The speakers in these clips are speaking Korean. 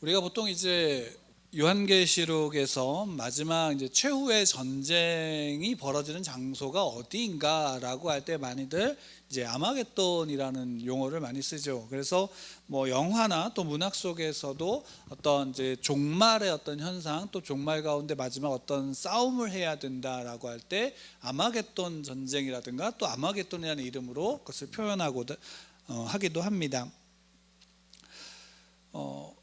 우리가 보통 이제 요한계시록에서 마지막 이제 최후의 전쟁이 벌어지는 장소가 어디인가라고 할 때 많이들 이제 아마겟돈이라는 용어를 많이 쓰죠. 그래서 뭐 영화나 또 문학 속에서도 어떤 이제 종말의 어떤 현상 또 종말 가운데 마지막 어떤 싸움을 해야 된다라고 할 때 아마겟돈 전쟁이라든가 또 아마겟돈이라는 이름으로 그것을 표현하고 어, 하기도 합니다. 어,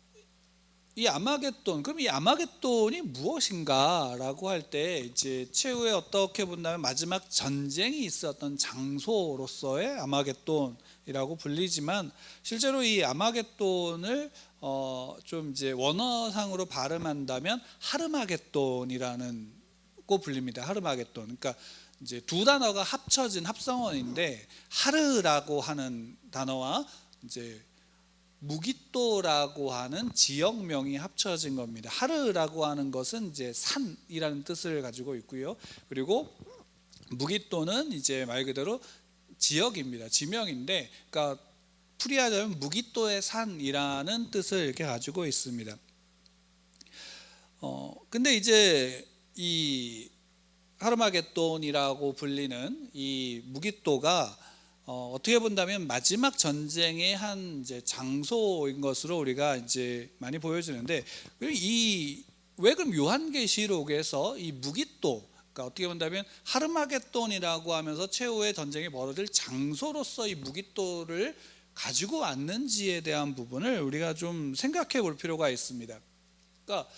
이 아마겟돈 그럼 이 아마겟돈이 무엇인가라고 할 때 이제 최후에 어떻게 본다면 마지막 전쟁이 있었던 장소로서의 아마겟돈이라고 불리지만 실제로 이 아마겟돈을 어, 좀 이제 원어상으로 발음한다면 하르마겟돈이라는 고 불립니다. 하르마겟돈. 그러니까 이제 두 단어가 합쳐진 합성어인데 하르라고 하는 단어와 이제 무기또라고 하는 지역명이 합쳐진 겁니다. 하르라고 하는 것은 이제 산이라는 뜻을 가지고 있고요. 그리고 무기또는 이제 말 그대로 지역입니다. 지명인데, 그러니까 풀이하자면 무기또의 산이라는 뜻을 이렇게 가지고 있습니다. 어, 근데 이제 이 하르마겟돈이라고 불리는 이 무기또가 어, 어떻게 본다면 마지막 전쟁의 한 이제 장소인 것으로 우리가 이제 많이 보여지는데 이 왜 그럼 요한계시록에서 이 무기또 그러니까 어떻게 본다면 하르마겟돈이라고 하면서 최후의 전쟁이 벌어질 장소로서 이 무기또를 가지고 왔는지에 대한 부분을 우리가 좀 생각해 볼 필요가 있습니다. 그러니까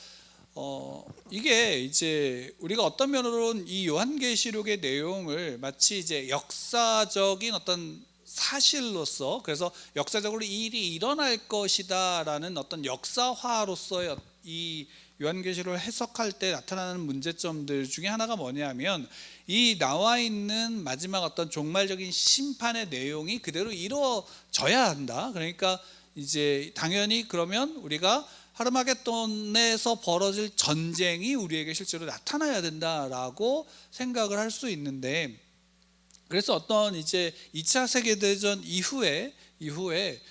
어, 이게 이제 우리가 어떤 면으로는 이 요한계시록의 내용을 마치 이제 역사적인 어떤 사실로서 그래서 역사적으로 이 일이 일어날 것이다라는 어떤 역사화로서의 이 요한계시록을 해석할 때 나타나는 문제점들 중에 하나가 뭐냐면 이 나와 있는 마지막 어떤 종말적인 심판의 내용이 그대로 이루어져야 한다. 그러니까 이제 당연히 그러면 우리가 하르마겟돈에서 벌어질 전쟁이 우리에게 실제로 나타나야 된다라고 생각을 할 수 있는데 그래서 어떤 이제 2차 세계 대전 이후에 이후에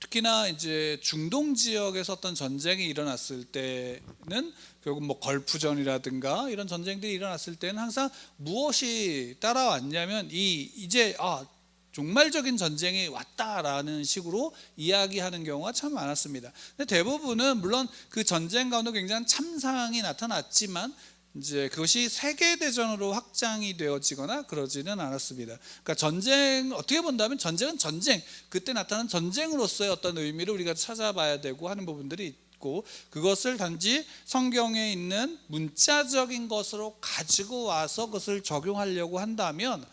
특히나 이제 중동 지역에서 어떤 전쟁이 일어났을 때는 결국 뭐 걸프전이라든가 이런 전쟁들이 일어났을 때는 항상 무엇이 따라왔냐면 이 이제 아 종말적인 전쟁이 왔다라는 식으로 이야기하는 경우가 참 많았습니다. 근데 대부분은 물론 그 전쟁 가운데 굉장히 참상이 나타났지만 이제 그것이 세계 대전으로 확장이 되어지거나 그러지는 않았습니다. 그러니까 전쟁 어떻게 본다면 전쟁은 전쟁 그때 나타난 전쟁으로서의 어떤 의미를 우리가 찾아봐야 되고 하는 부분들이 있고 그것을 단지 성경에 있는 문자적인 것으로 가지고 와서 그것을 적용하려고 한다면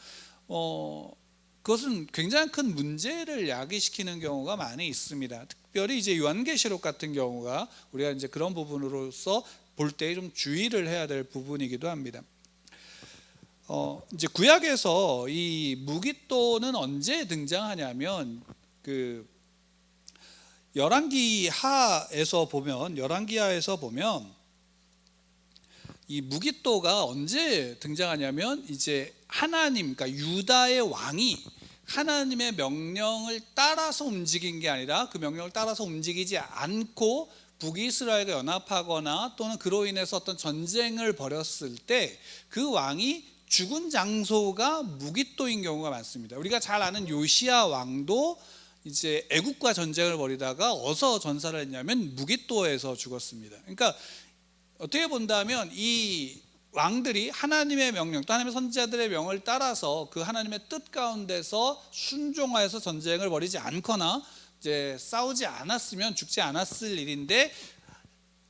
어 그것은 굉장히 큰 문제를 야기시키는 경우가 많이 있습니다. 특별히 이제 요한계시록 같은 경우가 우리가 이제 그런 부분으로서 볼 때 좀 주의를 해야 될 부분이기도 합니다. 어, 이제 구약에서 이 무기또는 언제 등장하냐면 그 열왕기하에서 보면 열왕기하에서 보면 이 무기또가 언제 등장하냐면 이제 하나님 그러니까 유다의 왕이 하나님의 명령을 따라서 움직인 게 아니라 그 명령을 따라서 움직이지 않고 북이스라엘과 연합하거나 또는 그로 인해서 어떤 전쟁을 벌였을 때 그 왕이 죽은 장소가 무기또인 경우가 많습니다. 우리가 잘 아는 요시아 왕도 이제 애국과 전쟁을 벌이다가 어서 전사를 했냐면 무기또에서 죽었습니다. 그러니까 어떻게 본다면 이 왕들이 하나님의 명령 또 하나님의 선지자들의 명을 따라서 그 하나님의 뜻 가운데서 순종하여서 전쟁을 벌이지 않거나 이제 싸우지 않았으면 죽지 않았을 일인데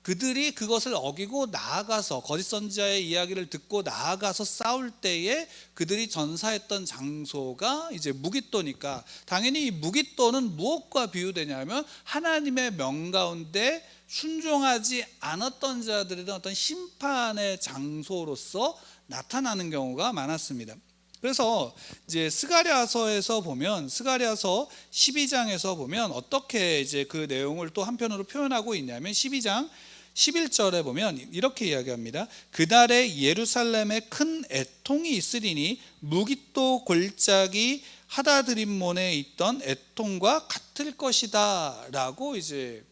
그들이 그것을 어기고 나아가서 거짓 선지자의 이야기를 듣고 나아가서 싸울 때에 그들이 전사했던 장소가 이제 무기또니까 당연히 이 무기또는 무엇과 비유되냐면 하나님의 명 가운데 순종하지 않았던 자들의 어떤 심판의 장소로서 나타나는 경우가 많았습니다. 그래서 이제 스가랴서에서 보면 스가랴서 12장에서 보면 어떻게 이제 그 내용을 또 한편으로 표현하고 있냐면 12장 11절에 보면 이렇게 이야기합니다. 그날에 예루살렘에 큰 애통이 있으리니 무기또 골짜기 하다드림몬에 있던 애통과 같을 것이다라고 이제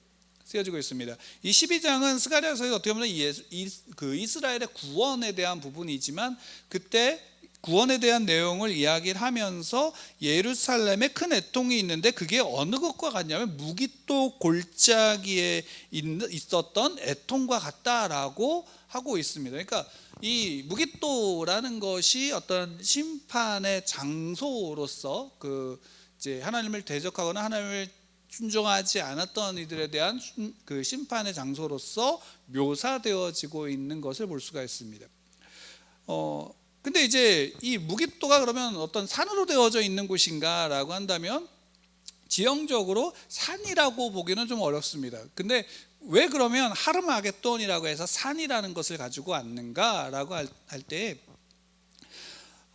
쓰여지고 있습니다. 이 12장은 스가랴서에서 어떻게 보면 예수, 이, 그 이스라엘의 구원에 대한 부분이지만 그때 구원에 대한 내용을 이야기를 하면서 예루살렘에 큰 애통이 있는데 그게 어느 것과 같냐면 무기또 골짜기에 있- 있었던 애통과 같다라고 하고 있습니다. 그러니까 이 무기또라는 것이 어떤 심판의 장소로서 그 이제 하나님을 대적하거나 하나님을 순종하지 않았던 이들에 대한 순- 그 심판의 장소로서 묘사되어지고 있는 것을 볼 수가 있습니다. 어 근데 이제 이 무기토가 그러면 어떤 산으로 되어져 있는 곳인가라고 한다면 지형적으로 산이라고 보기는 좀 어렵습니다. 근데 왜 그러면 하르마게돈이라고 해서 산이라는 것을 가지고 왔는가라고 할 때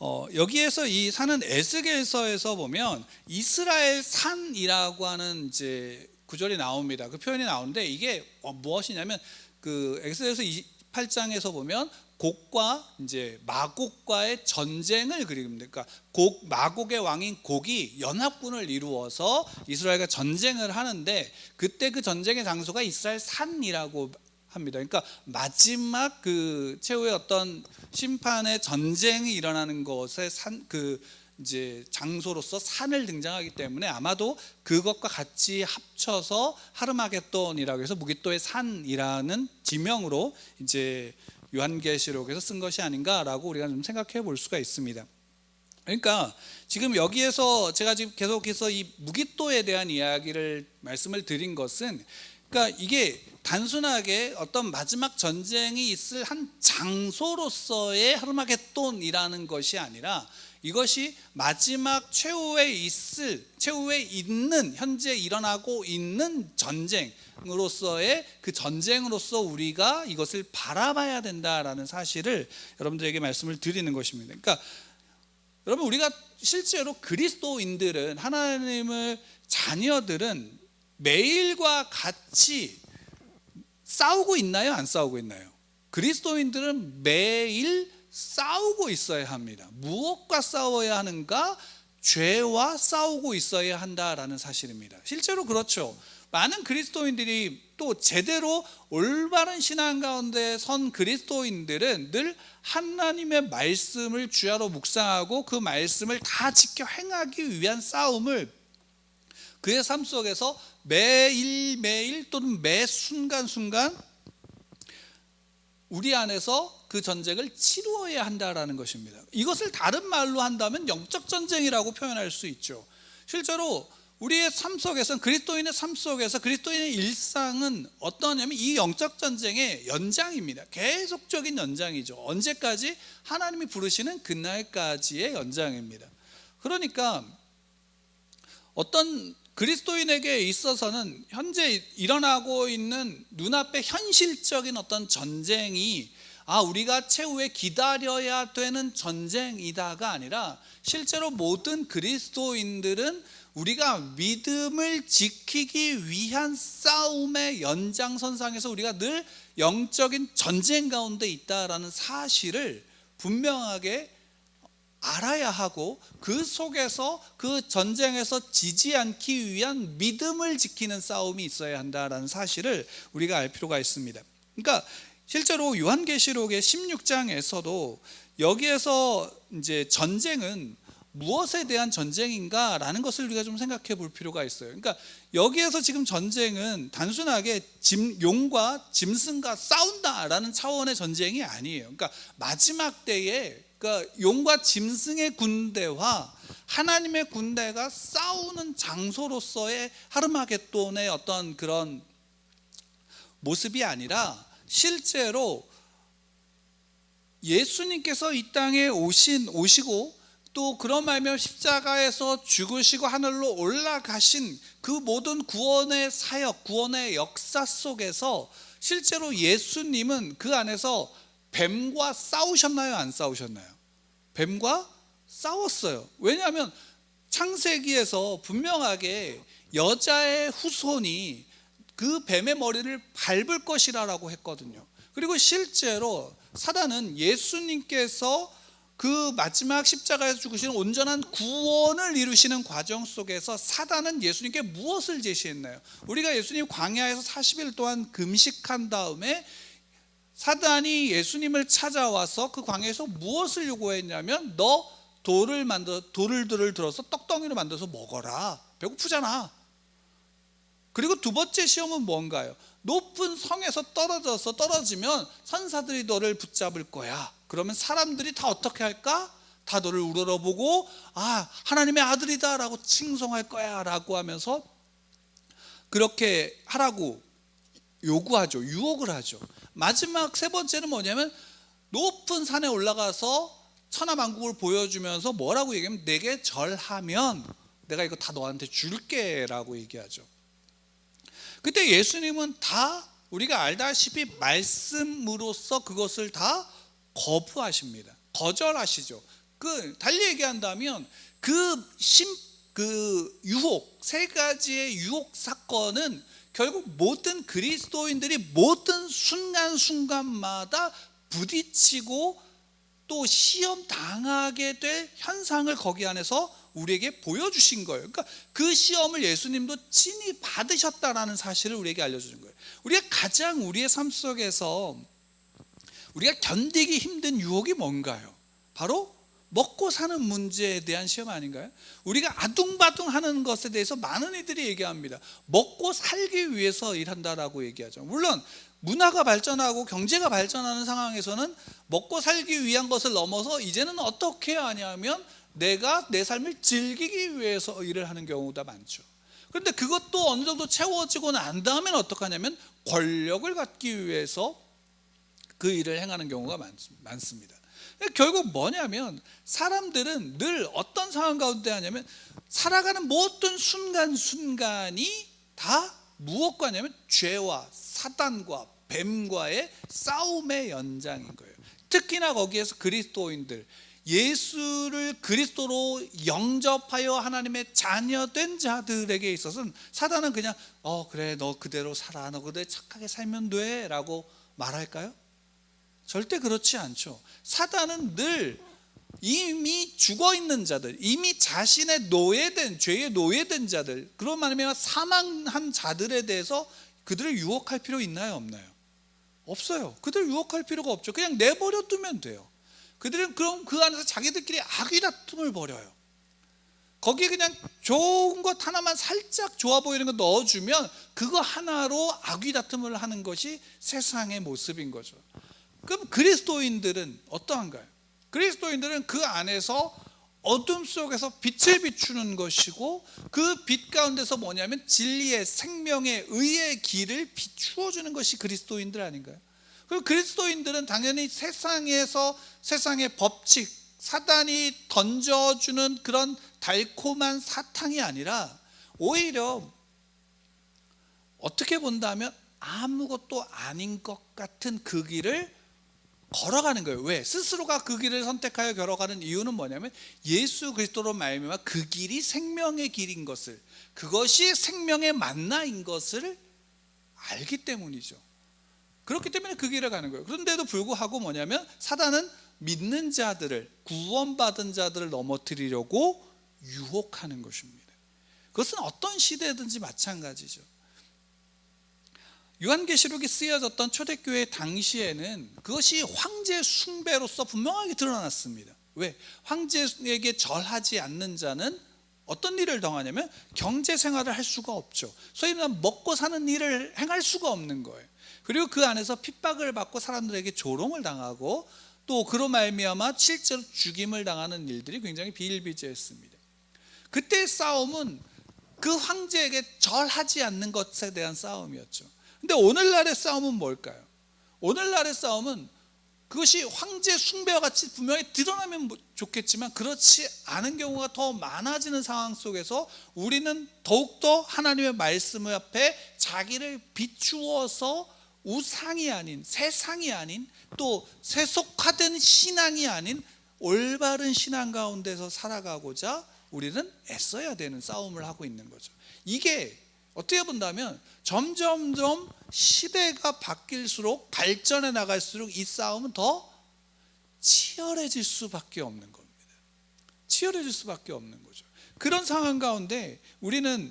어, 여기에서 이 산은 에스겔서에서 보면 이스라엘 산이라고 하는 이제 구절이 나옵니다. 그 표현이 나오는데 이게 어, 무엇이냐면 그 에스겔서 28장에서 보면 곡과 이제 마곡과의 전쟁을 그립니다. 그러니까 곡 마곡의 왕인 곡이 연합군을 이루어서 이스라엘과 전쟁을 하는데 그때 그 전쟁의 장소가 이스라엘 산이라고 합니다. 그러니까 마지막 그 최후의 어떤 심판의 전쟁이 일어나는 것의 산 그 이제 장소로서 산을 등장하기 때문에 아마도 그것과 같이 합쳐서 하르마게돈이라고 해서 무기또의 산이라는 지명으로 이제 요한계시록에서 쓴 것이 아닌가라고 우리가 좀 생각해 볼 수가 있습니다. 그러니까 지금 여기에서 제가 지금 계속해서 이 무기또에 대한 이야기를 말씀을 드린 것은 그러니까 이게 단순하게 어떤 마지막 전쟁이 있을 한 장소로서의 하르마게돈이라는 것이 아니라 이것이 마지막 최후에 있을 최후에 있는 현재 일어나고 있는 전쟁으로서의 그 전쟁으로서 우리가 이것을 바라봐야 된다라는 사실을 여러분들에게 말씀을 드리는 것입니다. 그러니까 여러분 우리가 실제로 그리스도인들은 하나님을 자녀들은 매일과 같이 싸우고 있나요? 안 싸우고 있나요? 그리스도인들은 매일 싸우고 있어야 합니다. 무엇과 싸워야 하는가? 죄와 싸우고 있어야 한다라는 사실입니다. 실제로 그렇죠. 많은 그리스도인들이 또 제대로 올바른 신앙 가운데 선 그리스도인들은 늘 하나님의 말씀을 주야로 묵상하고 그 말씀을 다 지켜 행하기 위한 싸움을 그의 삶 속에서 매일 매일 또는 매 순간 순간 우리 안에서 그 전쟁을 치루어야 한다라는 것입니다. 이것을 다른 말로 한다면 영적 전쟁이라고 표현할 수 있죠. 실제로 우리의 삶 속에서 그리스도인의 삶 속에서 그리스도인의 일상은 어떠냐면 이 영적 전쟁의 연장입니다. 계속적인 연장이죠. 언제까지 하나님이 부르시는 그날까지의 연장입니다. 그러니까 어떤 그리스도인에게 있어서는 현재 일어나고 있는 눈앞의 현실적인 어떤 전쟁이 아 우리가 최후에 기다려야 되는 전쟁이다가 아니라 실제로 모든 그리스도인들은 우리가 믿음을 지키기 위한 싸움의 연장선상에서 우리가 늘 영적인 전쟁 가운데 있다라는 사실을 분명하게 알아야 하고 그 속에서 그 전쟁에서 지지 않기 위한 믿음을 지키는 싸움이 있어야 한다라는 사실을 우리가 알 필요가 있습니다. 그러니까 실제로 요한계시록의 16장에서도 여기에서 이제 전쟁은 무엇에 대한 전쟁인가라는 것을 우리가 좀 생각해 볼 필요가 있어요. 그러니까 여기에서 지금 전쟁은 단순하게 짐, 용과 짐승과 싸운다라는 차원의 전쟁이 아니에요. 그러니까 마지막 때에 그러니까 용과 짐승의 군대와 하나님의 군대가 싸우는 장소로서의 하르마게돈의 어떤 그런 모습이 아니라 실제로 예수님께서 이 땅에 오신 오시고 또 그런 말며 십자가에서 죽으시고 하늘로 올라가신 그 모든 구원의 사역, 구원의 역사 속에서 실제로 예수님은 그 안에서 뱀과 싸우셨나요? 안 싸우셨나요? 뱀과 싸웠어요. 왜냐하면 창세기에서 분명하게 여자의 후손이 그 뱀의 머리를 밟을 것이라고 했거든요. 그리고 실제로 사단은 예수님께서 그 마지막 십자가에서 죽으시는 온전한 구원을 이루시는 과정 속에서 사단은 예수님께 무엇을 제시했나요? 우리가 예수님 광야에서 40일 동안 금식한 다음에 사단이 예수님을 찾아와서 그 광야에서 무엇을 요구했냐면 너 돌을 만들어 돌을 들어서 떡덩이로 만들어서 먹어라. 배고프잖아. 그리고 두 번째 시험은 뭔가요? 높은 성에서 떨어져서 떨어지면 천사들이 너를 붙잡을 거야. 그러면 사람들이 다 어떻게 할까? 다 너를 우러러보고 아 하나님의 아들이다라고 칭송할 거야라고 하면서 그렇게 하라고 요구하죠. 유혹을 하죠. 마지막 세 번째는 뭐냐면 높은 산에 올라가서 천하만국을 보여주면서 뭐라고 얘기하면 내게 절하면 내가 이거 다 너한테 줄게라고 얘기하죠. 그때 예수님은 다 우리가 알다시피 말씀으로써 그것을 다 거부하십니다. 거절하시죠. 그 달리 얘기한다면 그 심그 그 유혹 세 가지의 유혹 사건은 결국 모든 그리스도인들이 모든 순간 순간마다 부딪히고 또 시험 당하게 될 현상을 거기 안에서 우리에게 보여주신 거예요. 그러니까 그 시험을 예수님도 친히 받으셨다라는 사실을 우리에게 알려주는 거예요. 우리가 가장 우리의 삶 속에서 우리가 견디기 힘든 유혹이 뭔가요? 바로 먹고 사는 문제에 대한 시험 아닌가요? 우리가 아둥바둥 하는 것에 대해서 많은 이들이 얘기합니다. 먹고 살기 위해서 일한다라고 얘기하죠. 물론 문화가 발전하고 경제가 발전하는 상황에서는 먹고 살기 위한 것을 넘어서 이제는 어떻게 하냐면 내가 내 삶을 즐기기 위해서 일을 하는 경우가 많죠. 그런데 그것도 어느 정도 채워지고 난 다음엔 어떡하냐면 권력을 갖기 위해서 그 일을 행하는 경우가 많습니다. 결국 뭐냐면 사람들은 늘 어떤 상황 가운데 하냐면 살아가는 모든 순간순간이 다 무엇과 하냐면 죄와 사단과 뱀과의 싸움의 연장인 거예요. 특히나 거기에서 그리스도인들 예수를 그리스도로 영접하여 하나님의 자녀된 자들에게 있어서는 사단은 그냥 어 그래 너 그대로 살아 너 그대로 착하게 살면 돼라고 말할까요? 절대 그렇지 않죠. 사단은 늘 이미 죽어 있는 자들, 이미 자신의 노예된 죄의 노예된 자들, 그런 말이면 사망한 자들에 대해서 그들을 유혹할 필요 있나요, 없나요? 없어요. 그들 유혹할 필요가 없죠. 그냥 내버려 두면 돼요. 그들은 그럼 그 안에서 자기들끼리 악의 다툼을 벌여요. 거기에 그냥 좋은 것 하나만 살짝 좋아 보이는 거 넣어주면 그거 하나로 악의 다툼을 하는 것이 세상의 모습인 거죠. 그럼 그리스도인들은 어떠한가요? 그리스도인들은 그 안에서 어둠 속에서 빛을 비추는 것이고 그 빛 가운데서 뭐냐면 진리의 생명의 의의 길을 비추어 주는 것이 그리스도인들 아닌가요? 그리고 그리스도인들은 당연히 세상에서 세상의 법칙, 사단이 던져주는 그런 달콤한 사탕이 아니라 오히려 어떻게 본다면 아무것도 아닌 것 같은 그 길을 걸어가는 거예요. 왜? 스스로가 그 길을 선택하여 걸어가는 이유는 뭐냐면 예수 그리스도로 말미암아 그 길이 생명의 길인 것을 그것이 생명의 만나인 것을 알기 때문이죠. 그렇기 때문에 그 길을 가는 거예요. 그런데도 불구하고 뭐냐면 사단은 믿는 자들을 구원받은 자들을 넘어뜨리려고 유혹하는 것입니다. 그것은 어떤 시대든지 마찬가지죠. 요한계시록이 쓰여졌던 초대교회 당시에는 그것이 황제 숭배로서 분명하게 드러났습니다. 왜? 황제에게 절하지 않는 자는 어떤 일을 당하냐면 경제 생활을 할 수가 없죠. 소위 말하면 먹고 사는 일을 행할 수가 없는 거예요. 그리고 그 안에서 핍박을 받고 사람들에게 조롱을 당하고 또 그로 말미암아 실제로 죽임을 당하는 일들이 굉장히 비일비재했습니다. 그때의 싸움은 그 황제에게 절하지 않는 것에 대한 싸움이었죠. 근데 오늘날의 싸움은 뭘까요? 오늘날의 싸움은 그것이 황제 숭배와 같이 분명히 드러나면 뭐 좋겠지만 그렇지 않은 경우가 더 많아지는 상황 속에서 우리는 더욱더 하나님의 말씀 앞에 자기를 비추어서 우상이 아닌 세상이 아닌 또 세속화된 신앙이 아닌 올바른 신앙 가운데서 살아가고자 우리는 애써야 되는 싸움을 하고 있는 거죠. 이게 어떻게 본다면 점점점 시대가 바뀔수록 발전해 나갈수록 이 싸움은 더 치열해질 수밖에 없는 겁니다. 치열해질 수밖에 없는 거죠. 그런 상황 가운데 우리는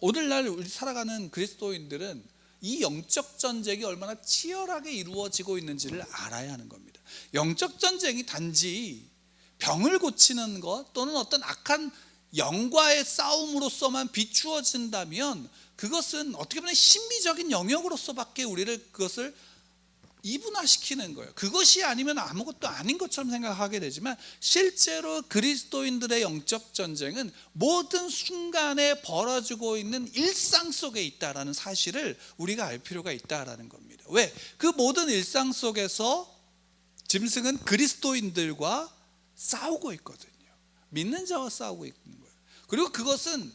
오늘날 우리 살아가는 그리스도인들은 이 영적 전쟁이 얼마나 치열하게 이루어지고 있는지를 알아야 하는 겁니다. 영적 전쟁이 단지 병을 고치는 것 또는 어떤 악한 영과의 싸움으로서만 비추어진다면 그것은 어떻게 보면 신비적인 영역으로서밖에 우리를 그것을 이분화시키는 거예요. 그것이 아니면 아무것도 아닌 것처럼 생각하게 되지만 실제로 그리스도인들의 영적 전쟁은 모든 순간에 벌어지고 있는 일상 속에 있다라는 사실을 우리가 알 필요가 있다라는 겁니다. 왜? 그 모든 일상 속에서 짐승은 그리스도인들과 싸우고 있거든요. 믿는 자와 싸우고 있는 거예요. 그리고 그것은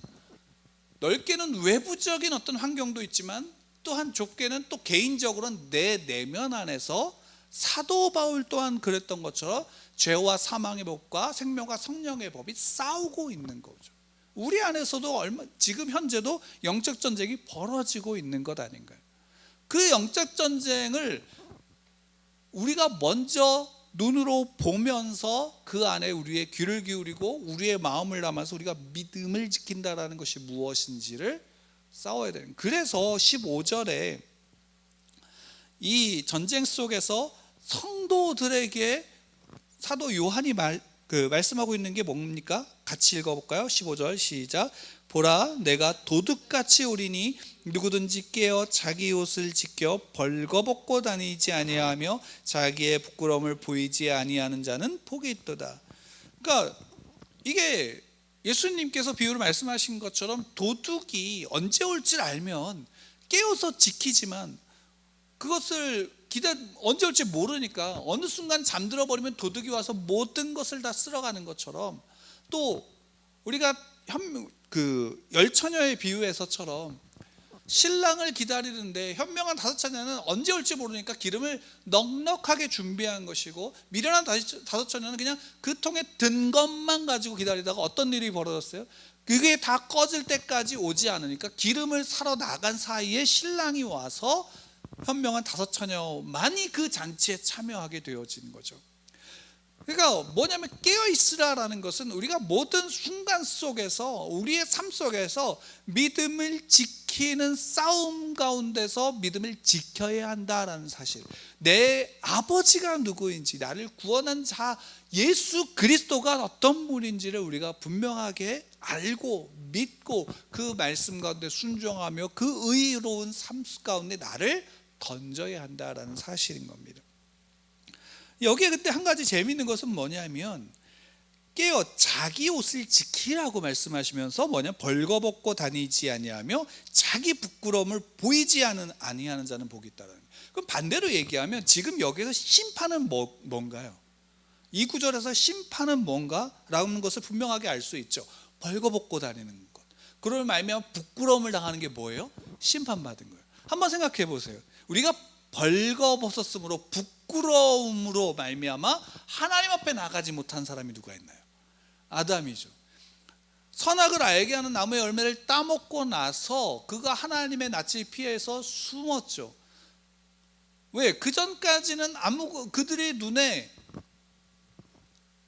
넓게는 외부적인 어떤 환경도 있지만 또한 좁게는 또 개인적으로는 내 내면 안에서 사도 바울 또한 그랬던 것처럼 죄와 사망의 법과 생명과 성령의 법이 싸우고 있는 거죠. 우리 안에서도 얼마 지금 현재도 영적 전쟁이 벌어지고 있는 것 아닌가요? 그 영적 전쟁을 우리가 먼저 눈으로 보면서 그 안에 우리의 귀를 기울이고 우리의 마음을 담아서 우리가 믿음을 지킨다라는 것이 무엇인지를 싸워야 되는. 그래서 15절에 이 전쟁 속에서 성도들에게 사도 요한이 말, 그 말씀하고 있는 게 뭡니까? 같이 읽어볼까요? 15절 시작. 보라, 내가 도둑같이 오리니 누구든지 깨어 자기 옷을 지켜 벌거벗고 다니지 아니하며 자기의 부끄러움을 보이지 아니하는 자는 복이 있도다. 그러니까 이게 예수님께서 비유를 말씀하신 것처럼 도둑이 언제 올지 알면 깨어서 지키지만 그것을 기다 언제 올지 모르니까 어느 순간 잠들어 버리면 도둑이 와서 모든 것을 다 쓸어가는 것처럼 또 우리가 현, 그 열처녀의 비유에서처럼 신랑을 기다리는데 현명한 다섯 처녀는 언제 올지 모르니까 기름을 넉넉하게 준비한 것이고 미련한 다섯 처녀는 그냥 그 통에 든 것만 가지고 기다리다가 어떤 일이 벌어졌어요? 그게 다 꺼질 때까지 오지 않으니까 기름을 사러 나간 사이에 신랑이 와서 현명한 다섯 처녀만이 그 잔치에 참여하게 되어진 거죠. 그러니까 뭐냐면 깨어 있으라라는 것은 우리가 모든 순간 속에서 우리의 삶 속에서 믿음을 지키는 싸움 가운데서 믿음을 지켜야 한다라는 사실. 내 아버지가 누구인지 나를 구원한 자 예수 그리스도가 어떤 분인지를 우리가 분명하게 알고 믿고 그 말씀 가운데 순종하며 그 의로운 삶 가운데 나를 던져야 한다라는 사실인 겁니다. 여기에 그때 한 가지 재미있는 것은 뭐냐면 깨어 자기 옷을 지키라고 말씀하시면서 뭐냐 벌거벗고 다니지 아니하며 자기 부끄러움을 보이지 않은 아니하는 자는 복이 있다라는 거예요. 그럼 반대로 얘기하면 지금 여기서 심판은 뭐, 뭔가요? 이 구절에서 심판은 뭔가라는 것을 분명하게 알 수 있죠. 벌거벗고 다니는 것. 그럴 말면 부끄러움을 당하는 게 뭐예요? 심판받은 거예요. 한번 생각해 보세요. 우리가 벌거벗었으므로 부끄러움으로 말미암아 하나님 앞에 나가지 못한 사람이 누가 있나요? 아담이죠. 선악을 알게 하는 나무의 열매를 따먹고 나서 그가 하나님의 낯을 피해서 숨었죠. 왜? 그 전까지는 아무 그들의 눈에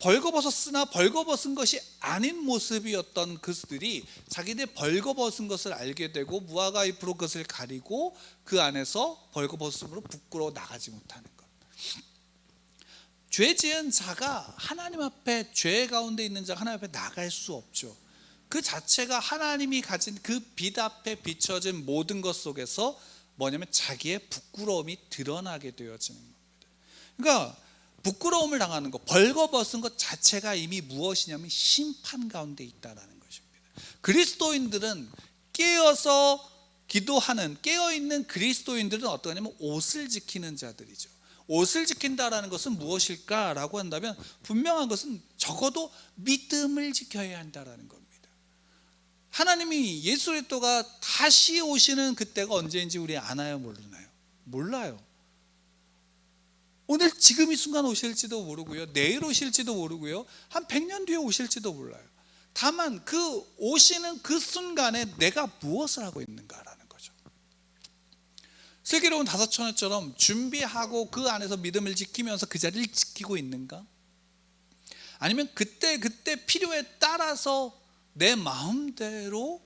벌거벗었으나 벌거벗은 것이 아닌 모습이었던 그들이 자기들 벌거벗은 것을 알게 되고 무화과 잎으로 그것을 가리고 그 안에서 벌거벗음으로 부끄러워 나가지 못하는 것. 죄 지은 자가 하나님 앞에 죄 가운데 있는 자가 하나님 앞에 나갈 수 없죠. 그 자체가 하나님이 가진 그 빛 앞에 비춰진 모든 것 속에서 뭐냐면 자기의 부끄러움이 드러나게 되어지는 겁니다. 그러니까 부끄러움을 당하는 것, 벌거벗은 것 자체가 이미 무엇이냐면 심판 가운데 있다라는 것입니다. 그리스도인들은 깨어서 기도하는 깨어 있는 그리스도인들은 어떠냐면 옷을 지키는 자들이죠. 옷을 지킨다라는 것은 무엇일까라고 한다면 분명한 것은 적어도 믿음을 지켜야 한다라는 겁니다. 하나님이 예수 그리스도가 다시 오시는 그때가 언제인지 우리 아나요, 모르나요? 몰라요. 오늘 지금 이 순간 오실지도 모르고요. 내일 오실지도 모르고요. 한 100년 뒤에 오실지도 몰라요. 다만 그 오시는 그 순간에 내가 무엇을 하고 있는가라는 거죠. 슬기로운 다섯 처녀처럼 준비하고 그 안에서 믿음을 지키면서 그 자리를 지키고 있는가? 아니면 그때 그때 필요에 따라서 내 마음대로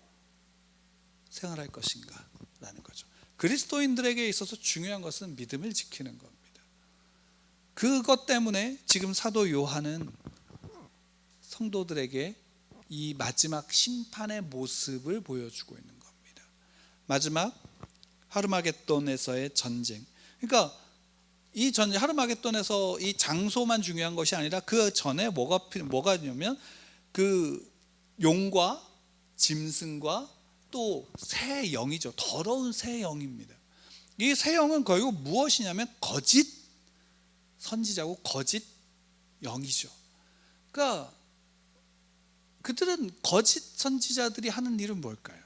생활할 것인가라는 거죠. 그리스도인들에게 있어서 중요한 것은 믿음을 지키는 겁니다. 그것 때문에 지금 사도 요한은 성도들에게 이 마지막 심판의 모습을 보여주고 있는 겁니다. 마지막 하르마겟돈에서의 전쟁. 그러니까 이 전쟁 하르마겟돈에서 이 장소만 중요한 것이 아니라 그 전에 뭐가 필- 뭐가 있냐면 그 용과 짐승과 또 새 영이죠. 더러운 새 영입니다. 이 새 영은 결국 무엇이냐면 거짓 선지자고 거짓 영이죠. 그러니까 그들은 거짓 선지자들이 하는 일은 뭘까요?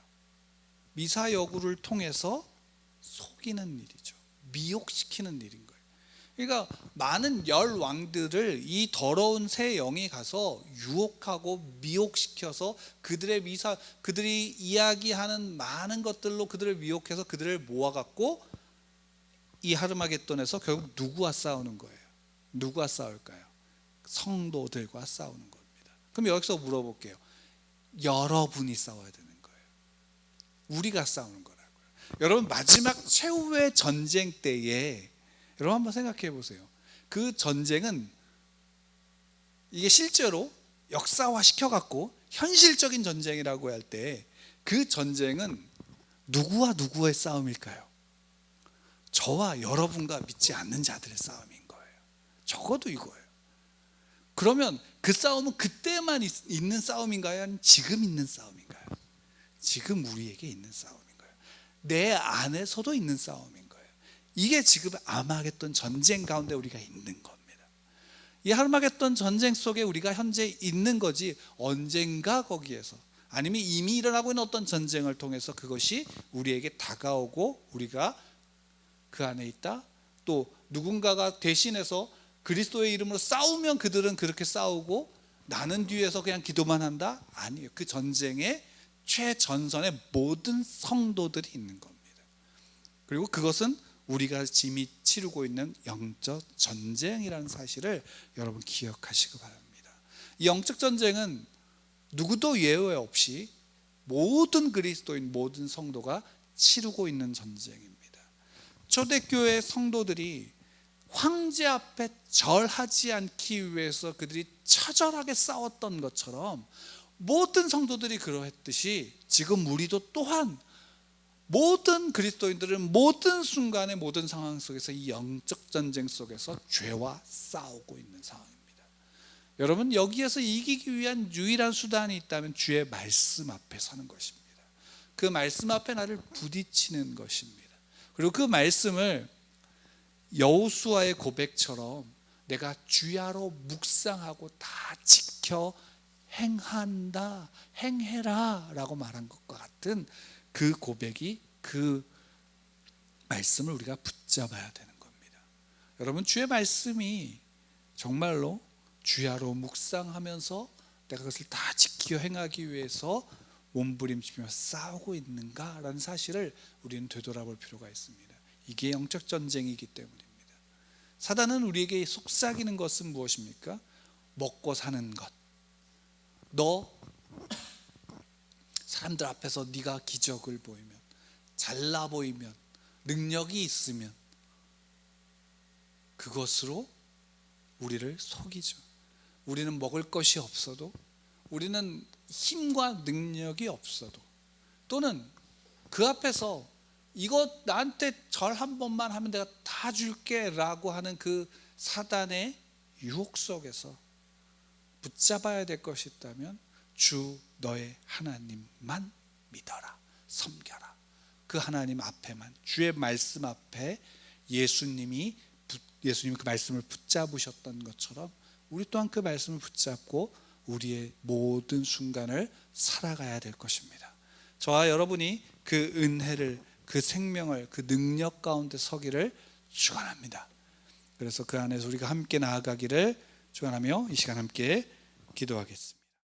미사 여구를 통해서 속이는 일이죠. 미혹시키는 일인 거예요. 그러니까 많은 열 왕들을 이 더러운 새 영이 가서 유혹하고 미혹시켜서 그들의 미사 그들이 이야기하는 많은 것들로 그들을 미혹해서 그들을 모아 갖고 이 하르마겟돈에서 결국 누구와 싸우는 거예요? 누구와 싸울까요? 성도들과 싸우는 겁니다. 그럼 여기서 물어볼게요. 여러분이 싸워야 되는 거예요. 우리가 싸우는 거라고요. 여러분 마지막 최후의 전쟁 때에 여러분 한번 생각해 보세요. 그 전쟁은 이게 실제로 역사화 시켜 갖고 현실적인 전쟁이라고 할 때 그 전쟁은 누구와 누구의 싸움일까요? 저와 여러분과 믿지 않는 자들의 싸움인. 적어도 이거예요. 그러면 그 싸움은 그때만 있, 있는 싸움인가요? 아니면 지금 있는 싸움인가요? 지금 우리에게 있는 싸움인 거예요. 내 안에서도 있는 싸움인 거예요. 이게 지금 아마겟돈 전쟁 가운데 우리가 있는 겁니다. 이 하르마겟돈 전쟁 속에 우리가 현재 있는 거지 언젠가 거기에서 아니면 이미 일어나고 있는 어떤 전쟁을 통해서 그것이 우리에게 다가오고 우리가 그 안에 있다. 또 누군가가 대신해서 그리스도의 이름으로 싸우면 그들은 그렇게 싸우고 나는 뒤에서 그냥 기도만 한다? 아니에요. 그 전쟁의 최전선에 모든 성도들이 있는 겁니다. 그리고 그것은 우리가 지금 치르고 있는 영적 전쟁이라는 사실을 여러분 기억하시기 바랍니다. 이 영적 전쟁은 누구도 예외 없이 모든 그리스도인 모든 성도가 치르고 있는 전쟁입니다. 초대교회 성도들이 황제 앞에 절하지 않기 위해서 그들이 처절하게 싸웠던 것처럼 모든 성도들이 그러했듯이 지금 우리도 또한 모든 그리스도인들은 모든 순간의 모든 상황 속에서 이 영적 전쟁 속에서 죄와 싸우고 있는 상황입니다. 여러분 여기에서 이기기 위한 유일한 수단이 있다면 주의 말씀 앞에 서는 것입니다. 그 말씀 앞에 나를 부딪히는 것입니다. 그리고 그 말씀을 여호수아의 고백처럼 내가 주야로 묵상하고 다 지켜 행한다, 행해라 라고 말한 것과 같은 그 고백이 그 말씀을 우리가 붙잡아야 되는 겁니다. 여러분 주의 말씀이 정말로 주야로 묵상하면서 내가 그것을 다 지켜 행하기 위해서 몸부림치며 싸우고 있는가라는 사실을 우리는 되돌아볼 필요가 있습니다. 이게 영적 전쟁이기 때문입니다. 사단은 우리에게 속삭이는 것은 무엇입니까? 먹고 사는 것. 너 사람들 앞에서 네가 기적을 보이면 잘나 보이면 능력이 있으면 그것으로 우리를 속이죠. 우리는 먹을 것이 없어도 우리는 힘과 능력이 없어도 또는 그 앞에서 이거 나한테 절 한 번만 하면 내가 다 줄게라고 하는 그 사단의 유혹 속에서 붙잡아야 될 것이 있다면 주 너의 하나님만 믿어라 섬겨라 그 하나님 앞에만 주의 말씀 앞에 예수님이 예수님 그 말씀을 붙잡으셨던 것처럼 우리 또한 그 말씀을 붙잡고 우리의 모든 순간을 살아가야 될 것입니다. 저와 여러분이 그 은혜를 그 생명을 그 능력 가운데 서기를 축원합니다. 그래서 그 안에서 우리가 함께 나아가기를 축원하며 이 시간 함께 기도하겠습니다.